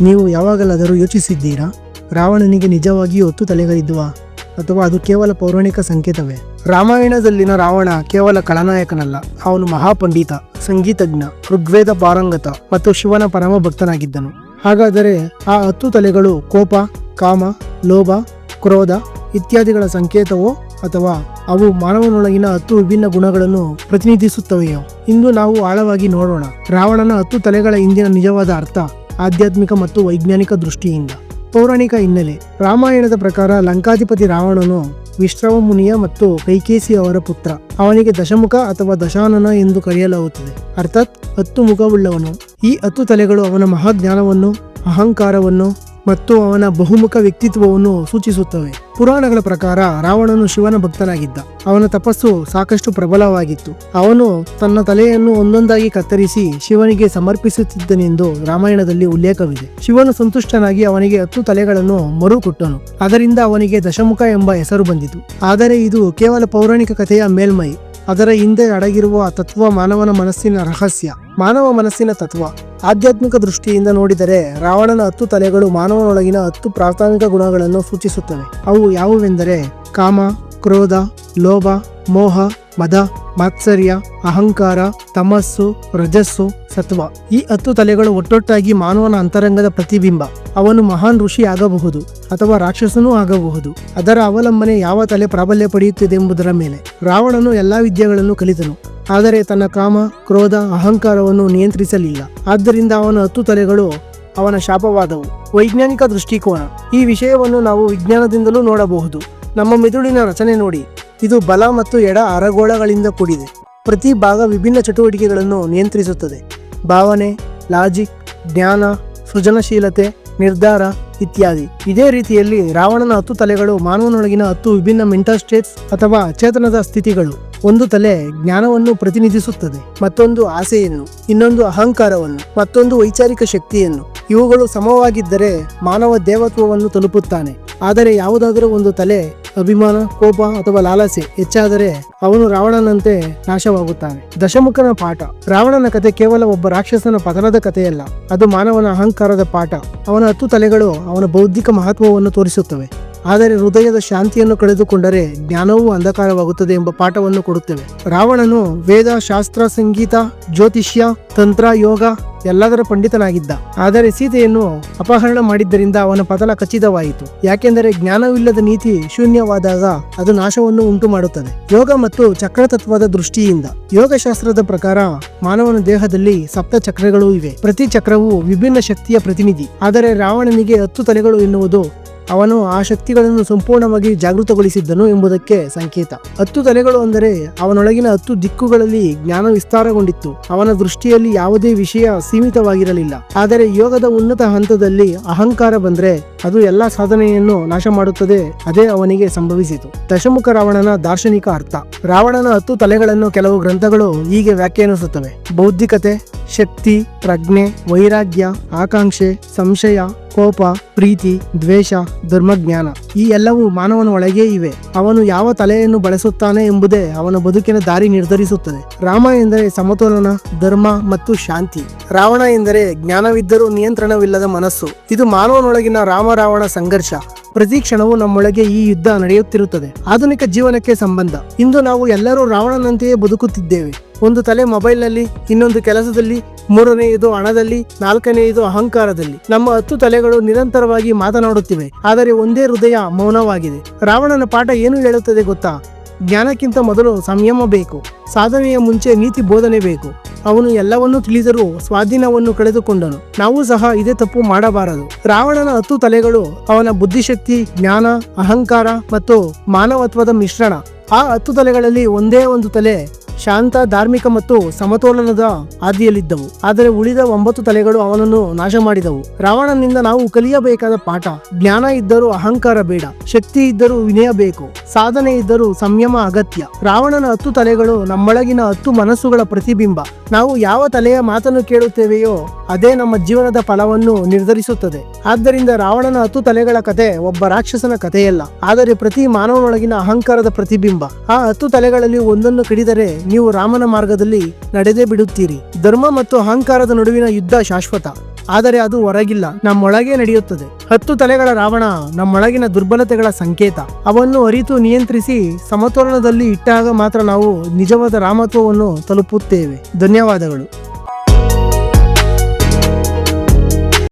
ನೀವು ಯಾವಾಗಲಾದರೂ ಯೋಚಿಸಿದ್ದೀರಾ? ರಾವಣನಿಗೆ ನಿಜವಾಗಿಯೂ ಹೊತ್ತು ತಲೆಗಳಿದ್ವಾ ಅಥವಾ ಅದು ಕೇವಲ ಪೌರಾಣಿಕ ಸಂಕೇತವೇ? ರಾಮಾಯಣದಲ್ಲಿನ ರಾವಣ ಕೇವಲ ಖಳನಾಯಕನಲ್ಲ, ಅವನು ಮಹಾಪಂಡಿತ, ಸಂಗೀತಜ್ಞ, ಋಗ್ವೇದ ಪಾರಂಗತ ಮತ್ತು ಶಿವನ ಪರಮ ಭಕ್ತನಾಗಿದ್ದನು. ಹಾಗಾದರೆ ಆ ಹತ್ತು ತಲೆಗಳು ಕೋಪ, ಕಾಮ, ಲೋಭ, ಕ್ರೋಧ ಇತ್ಯಾದಿಗಳ ಸಂಕೇತವೋ ಅಥವಾ ಅವು ಮಾನವನೊಳಗಿನ ಹತ್ತು ವಿಭಿನ್ನ ಗುಣಗಳನ್ನು ಪ್ರತಿನಿಧಿಸುತ್ತವೆಯೋ? ಇಂದು ನಾವು ಆಳವಾಗಿ ನೋಡೋಣ. ರಾವಣನ ಹತ್ತು ತಲೆಗಳ ಹಿಂದಿನ ನಿಜವಾದ ಅರ್ಥ ಆಧ್ಯಾತ್ಮಿಕ ಮತ್ತು ವೈಜ್ಞಾನಿಕ ದೃಷ್ಟಿಯಿಂದ. ಪೌರಾಣಿಕ ಹಿನ್ನೆಲೆ, ರಾಮಾಯಣದ ಪ್ರಕಾರ ಲಂಕಾಧಿಪತಿ ರಾವಣನು ವಿಶ್ರವ ಮುನಿಯ ಮತ್ತು ಕೈಕೇಸಿ ಅವರ ಪುತ್ರ. ಅವನಿಗೆ ದಶಮುಖ ಅಥವಾ ದಶಾನನ ಎಂದು ಕರೆಯಲಾಗುತ್ತದೆ. ಅರ್ಥಾತ್ ಹತ್ತು ಮುಖವುಳ್ಳವನು ಈ ಹತ್ತು ತಲೆಗಳು ಅವನ ಮಹಾಜ್ಞಾನವನ್ನು, ಅಹಂಕಾರವನ್ನು ಮತ್ತು ಅವನ ಬಹುಮುಖ ವ್ಯಕ್ತಿತ್ವವನ್ನು ಸೂಚಿಸುತ್ತವೆ. ಪುರಾಣಗಳ ಪ್ರಕಾರ ರಾವಣನು ಶಿವನ ಭಕ್ತನಾಗಿದ್ದ. ಅವನ ತಪಸ್ಸು ಸಾಕಷ್ಟು ಪ್ರಬಲವಾಗಿತ್ತು. ಅವನು ತನ್ನ ತಲೆಯನ್ನು ಒಂದೊಂದಾಗಿ ಕತ್ತರಿಸಿ ಶಿವನಿಗೆ ಸಮರ್ಪಿಸುತ್ತಿದ್ದನೆಂದು ರಾಮಾಯಣದಲ್ಲಿ ಉಲ್ಲೇಖವಿದೆ. ಶಿವನು ಸಂತುಷ್ಟನಾಗಿ ಅವನಿಗೆ ಹತ್ತು ತಲೆಗಳನ್ನು ಮರು ಕೊಟ್ಟನು ಅದರಿಂದ ಅವನಿಗೆ ದಶಮುಖ ಎಂಬ ಹೆಸರು ಬಂದಿತು. ಆದರೆ ಇದು ಕೇವಲ ಪೌರಾಣಿಕ ಕಥೆಯ ಮೇಲ್ಮೈ. ಅದರ ಹಿಂದೆ ಅಡಗಿರುವ ತತ್ವ ಮಾನವನ ಮನಸ್ಸಿನ ರಹಸ್ಯ. ಮಾನವ ಮನಸ್ಸಿನ ತತ್ವ. ಆಧ್ಯಾತ್ಮಿಕ ದೃಷ್ಟಿಯಿಂದ ನೋಡಿದರೆ ರಾವಣನ ಹತ್ತು ತಲೆಗಳು ಮಾನವನೊಳಗಿನ ಹತ್ತು ಪ್ರಾಥಮಿಕ ಗುಣಗಳನ್ನು ಸೂಚಿಸುತ್ತವೆ. ಅವು ಯಾವುವೆಂದರೆ ಕಾಮ, ಕ್ರೋಧ, ಲೋಭ, ಮೋಹ, ಮದ, ಮಾತ್ಸರ್ಯ, ಅಹಂಕಾರ, ತಮಸ್ಸು, ರಜಸ್ಸು, ಸತ್ವ. ಈ ಹತ್ತು ತಲೆಗಳು ಒಟ್ಟೊಟ್ಟಾಗಿ ಮಾನವನ ಅಂತರಂಗದ ಪ್ರತಿಬಿಂಬ. ಅವನು ಮಹಾನ್ ಋಷಿ ಆಗಬಹುದು ಅಥವಾ ರಾಕ್ಷಸನೂ ಆಗಬಹುದು. ಅದರ ಅವಲಂಬನೆ ಯಾವ ತಲೆ ಪ್ರಾಬಲ್ಯ ಪಡೆಯುತ್ತಿದೆ ಎಂಬುದರ ಮೇಲೆ. ರಾವಣನು ಎಲ್ಲಾ ವಿದ್ಯೆಗಳನ್ನು ಕಲಿತನು. ಆದರೆ ತನ್ನ ಕಾಮ, ಕ್ರೋಧ, ಅಹಂಕಾರವನ್ನು ನಿಯಂತ್ರಿಸಲಿಲ್ಲ. ಆದ್ದರಿಂದ ಅವನ ಹತ್ತು ತಲೆಗಳು ಅವನ ಶಾಪವಾದವು. ವೈಜ್ಞಾನಿಕ ದೃಷ್ಟಿಕೋನ. ಈ ವಿಷಯವನ್ನು ನಾವು ವಿಜ್ಞಾನದಿಂದಲೂ ನೋಡಬಹುದು. ನಮ್ಮ ಮೆದುಳಿನ ರಚನೆ ನೋಡಿ. ಇದು ಬಲ ಮತ್ತು ಎಡ ಅರಗೋಳಗಳಿಂದ ಕೂಡಿದೆ. ಪ್ರತಿ ಭಾಗ ವಿಭಿನ್ನ ಚಟುವಟಿಕೆಗಳನ್ನು ನಿಯಂತ್ರಿಸುತ್ತದೆ. ಭಾವನೆ, ಲಾಜಿಕ್, ಜ್ಞಾನ, ಸೃಜನಶೀಲತೆ, ನಿರ್ಧಾರ ಇತ್ಯಾದಿ. ಇದೇ ರೀತಿಯಲ್ಲಿ ರಾವಣನ ಹತ್ತು ತಲೆಗಳು ಮಾನವನೊಳಗಿನ ಹತ್ತು ವಿಭಿನ್ನ ಮೆಂಟಲ್ ಸ್ಟೇಟ್ಸ್ ಅಥವಾ ಚೇತನದ ಸ್ಥಿತಿಗಳು. ಒಂದು ತಲೆ ಜ್ಞಾನವನ್ನು ಪ್ರತಿನಿಧಿಸುತ್ತದೆ, ಮತ್ತೊಂದು ಆಸೆಯನ್ನು, ಇನ್ನೊಂದು ಅಹಂಕಾರವನ್ನು, ಮತ್ತೊಂದು ವೈಚಾರಿಕ ಶಕ್ತಿಯನ್ನು. ಇವುಗಳು ಸಮವಾಗಿದ್ದರೆ ಮಾನವ ದೇವತ್ವವನ್ನು ತಲುಪುತ್ತಾನೆ. ಆದರೆ ಯಾವುದಾದರೂ ಒಂದು ತಲೆ ಅಭಿಮಾನ, ಕೋಪ ಅಥವಾ ಲಾಲಸೆ ಹೆಚ್ಚಾದರೆ ಅವನು ರಾವಣನಂತೆ ನಾಶವಾಗುತ್ತಾನೆ. ದಶಮುಖನ ಪಾಠ. ರಾವಣನ ಕತೆ ಕೇವಲ ಒಬ್ಬ ರಾಕ್ಷಸನ ಪತನದ ಕಥೆಯಲ್ಲ, ಅದು ಮಾನವನ ಅಹಂಕಾರದ ಪಾಠ. ಅವನ ಹತ್ತು ತಲೆಗಳು ಅವನ ಬೌದ್ಧಿಕ ಮಹತ್ವವನ್ನು ತೋರಿಸುತ್ತವೆ. ಆದರೆ ಹೃದಯದ ಶಾಂತಿಯನ್ನು ಕಳೆದುಕೊಂಡರೆ ಜ್ಞಾನವೂ ಅಂಧಕಾರವಾಗುತ್ತದೆ ಎಂಬ ಪಾಠವನ್ನು ಕೊಡುತ್ತೇವೆ. ರಾವಣನು ವೇದ, ಶಾಸ್ತ್ರ, ಸಂಗೀತ, ಜ್ಯೋತಿಷ್ಯ, ತಂತ್ರ, ಯೋಗ ಎಲ್ಲದರ ಪಂಡಿತನಾಗಿದ್ದ. ಆದರೆ ಸೀತೆಯನ್ನು ಅಪಹರಣ ಮಾಡಿದ್ದರಿಂದ ಅವನ ಪತನ ಖಚಿತವಾಯಿತು. ಯಾಕೆಂದರೆ ಜ್ಞಾನವಿಲ್ಲದ ನೀತಿ ಶೂನ್ಯವಾದಾಗ ಅದು ನಾಶವನ್ನು ಉಂಟು ಮಾಡುತ್ತದೆ ಯೋಗ ಮತ್ತು ಚಕ್ರತತ್ವದ ದೃಷ್ಟಿಯಿಂದ ಯೋಗಶಾಸ್ತ್ರದ ಪ್ರಕಾರ ಮಾನವನ ದೇಹದಲ್ಲಿ ಸಪ್ತ ಚಕ್ರಗಳು ಇವೆ. ಪ್ರತಿ ಚಕ್ರವು ವಿಭಿನ್ನ ಶಕ್ತಿಯ ಪ್ರತಿನಿಧಿ. ಆದರೆ ರಾವಣನಿಗೆ ಹತ್ತು ತಲೆಗಳು ಎನ್ನುವುದು ಅವನು ಆ ಶಕ್ತಿಗಳನ್ನು ಸಂಪೂರ್ಣವಾಗಿ ಜಾಗೃತಗೊಳಿಸಿದ್ದನು ಎಂಬುದಕ್ಕೆ ಸಂಕೇತ. ಹತ್ತು ತಲೆಗಳು ಅಂದರೆ ಅವನೊಳಗಿನ ಹತ್ತು ದಿಕ್ಕುಗಳಲ್ಲಿ ಜ್ಞಾನ ವಿಸ್ತಾರಗೊಂಡಿತ್ತು. ಅವನ ದೃಷ್ಟಿಯಲ್ಲಿ ಯಾವುದೇ ವಿಷಯ ಸೀಮಿತವಾಗಿರಲಿಲ್ಲ. ಆದರೆ ಯೋಗದ ಉನ್ನತ ಹಂತದಲ್ಲಿ ಅಹಂಕಾರ ಬಂದರೆ ಅದು ಎಲ್ಲ ಸಾಧನೆಯನ್ನು ನಾಶ ಮಾಡುತ್ತದೆ, ಅದೇ ಅವನಿಗೆ ಸಂಭವಿಸಿತು. ದಶಮುಖ ರಾವಣನ ದಾರ್ಶನಿಕ ಅರ್ಥ. ರಾವಣನ ಹತ್ತು ತಲೆಗಳನ್ನು ಕೆಲವು ಗ್ರಂಥಗಳು ಹೀಗೆ ವ್ಯಾಖ್ಯಾನಿಸುತ್ತವೆ. ಬೌದ್ಧಿಕತೆ, ಶಕ್ತಿ, ಪ್ರಜ್ಞೆ, ವೈರಾಗ್ಯ, ಆಕಾಂಕ್ಷೆ, ಸಂಶಯ ಕೋಪ, ಪ್ರೀತಿ, ದ್ವೇಷ, ಧರ್ಮಜ್ಞಾನ ಈ ಎಲ್ಲವೂ ಮಾನವನ ಒಳಗೇ ಇವೆ. ಅವನು ಯಾವ ತಲೆಯನ್ನು ಬಳಸುತ್ತಾನೆ ಎಂಬುದೇ ಅವನ ಬದುಕಿನ ದಾರಿ ನಿರ್ಧರಿಸುತ್ತದೆ. ರಾಮ ಎಂದರೆ ಸಮತೋಲನ, ಧರ್ಮ ಮತ್ತು ಶಾಂತಿ. ರಾವಣ ಎಂದರೆ ಜ್ಞಾನವಿದ್ದರೂ ನಿಯಂತ್ರಣವಿಲ್ಲದ ಮನಸ್ಸು. ಇದು ಮಾನವನೊಳಗಿನ ರಾಮ ರಾವಣ ಸಂಘರ್ಷ. ಪ್ರತಿ ಕ್ಷಣವೂ ನಮ್ಮೊಳಗೆ ಈ ಯುದ್ಧ ನಡೆಯುತ್ತಿರುತ್ತದೆ. ಆಧುನಿಕ ಜೀವನಕ್ಕೆ ಸಂಬಂಧ. ಇಂದು ನಾವು ಎಲ್ಲರೂ ರಾವಣನಂತೆಯೇ ಬದುಕುತ್ತಿದ್ದೇವೆ. ಒಂದು ತಲೆ ಮೊಬೈಲ್ನಲ್ಲಿ, ಇನ್ನೊಂದು ಕೆಲಸದಲ್ಲಿ ಮೂರನೆಯದು ಹಣದಲ್ಲಿ ನಾಲ್ಕನೆಯದು ಅಹಂಕಾರದಲ್ಲಿ. ನಮ್ಮ ಹತ್ತು ತಲೆಗಳು ನಿರಂತರವಾಗಿ ಮಾತನಾಡುತ್ತಿವೆ, ಆದರೆ ಒಂದೇ ಹೃದಯ ಮೌನವಾಗಿದೆ. ರಾವಣನ ಪಾಠ ಏನು ಹೇಳುತ್ತದೆ ಗೊತ್ತಾ? ಜ್ಞಾನಕ್ಕಿಂತ ಮೊದಲು ಸಂಯಮ ಬೇಕು, ಸಾಧನೆಯ ಮುಂಚೆ ನೀತಿ ಬೋಧನೆ ಬೇಕು. ಅವನು ಎಲ್ಲವನ್ನೂ ತಿಳಿದರೂ ಸ್ವಾಧೀನವನ್ನು ಕಳೆದುಕೊಂಡನು. ನಾವು ಸಹ ಇದೇ ತಪ್ಪು ಮಾಡಬಾರದು. ರಾವಣನ ಹತ್ತು ತಲೆಗಳು ಅವನ ಬುದ್ಧಿಶಕ್ತಿ, ಜ್ಞಾನ, ಅಹಂಕಾರ ಮತ್ತು ಮಾನವತ್ವದ ಮಿಶ್ರಣ. ಆ ಹತ್ತು ತಲೆಗಳಲ್ಲಿ ಒಂದೇ ಒಂದು ತಲೆ ಶಾಂತ, ಧಾರ್ಮಿಕ ಮತ್ತು ಸಮತೋಲನದ ಹಾದಿಯಲ್ಲಿದ್ದವು. ಆದರೆ ಉಳಿದ ಒಂಬತ್ತು ತಲೆಗಳು ಅವನನ್ನು ನಾಶ ಮಾಡಿದವು ರಾವಣನಿಂದ ನಾವು ಕಲಿಯಬೇಕಾದ ಪಾಠ, ಜ್ಞಾನ ಇದ್ದರೂ ಅಹಂಕಾರ ಬೇಡ, ಶಕ್ತಿ ಇದ್ದರೂ ವಿನಯ ಬೇಕು, ಸಾಧನೆ ಇದ್ದರೂ ಸಂಯಮ ಅಗತ್ಯ. ರಾವಣನ ಹತ್ತು ತಲೆಗಳು ನಮ್ಮೊಳಗಿನ ಹತ್ತು ಮನಸ್ಸುಗಳ ಪ್ರತಿಬಿಂಬ. ನಾವು ಯಾವ ತಲೆಯ ಮಾತನ್ನು ಕೇಳುತ್ತೇವೆಯೋ ಅದೇ ನಮ್ಮ ಜೀವನದ ಫಲವನ್ನು ನಿರ್ಧರಿಸುತ್ತದೆ. ಆದ್ದರಿಂದ ರಾವಣನ ಹತ್ತು ತಲೆಗಳ ಕತೆ ಒಬ್ಬ ರಾಕ್ಷಸನ ಕಥೆಯಲ್ಲ. ಆದರೆ ಪ್ರತಿ ಮಾನವನೊಳಗಿನ ಅಹಂಕಾರದ ಪ್ರತಿಬಿಂಬ. ಆ ಹತ್ತು ತಲೆಗಳಲ್ಲಿ ಒಂದನ್ನು ಕಡಿದರೆ ನೀವು ರಾಮನ ಮಾರ್ಗದಲ್ಲಿ ನಡೆದೇ ಬಿಡುತ್ತೀರಿ. ಧರ್ಮ ಮತ್ತು ಅಹಂಕಾರದ ನಡುವಿನ ಯುದ್ಧ ಶಾಶ್ವತ. ಆದರೆ ಅದು ಹೊರಗಿಲ್ಲ, ನಮ್ಮೊಳಗೆ ನಡೆಯುತ್ತದೆ. ಹತ್ತು ತಲೆಗಳ ರಾವಣ ನಮ್ಮೊಳಗಿನ ದುರ್ಬಲತೆಗಳ ಸಂಕೇತ. ಅವನ್ನು ಅರಿತು ನಿಯಂತ್ರಿಸಿ ಸಮತೋಲನದಲ್ಲಿ ಇಟ್ಟಾಗ ಮಾತ್ರ ನಾವು ನಿಜವಾದ ರಾಮತ್ವವನ್ನು ತಲುಪುತ್ತೇವೆ. ಧನ್ಯವಾದಗಳು.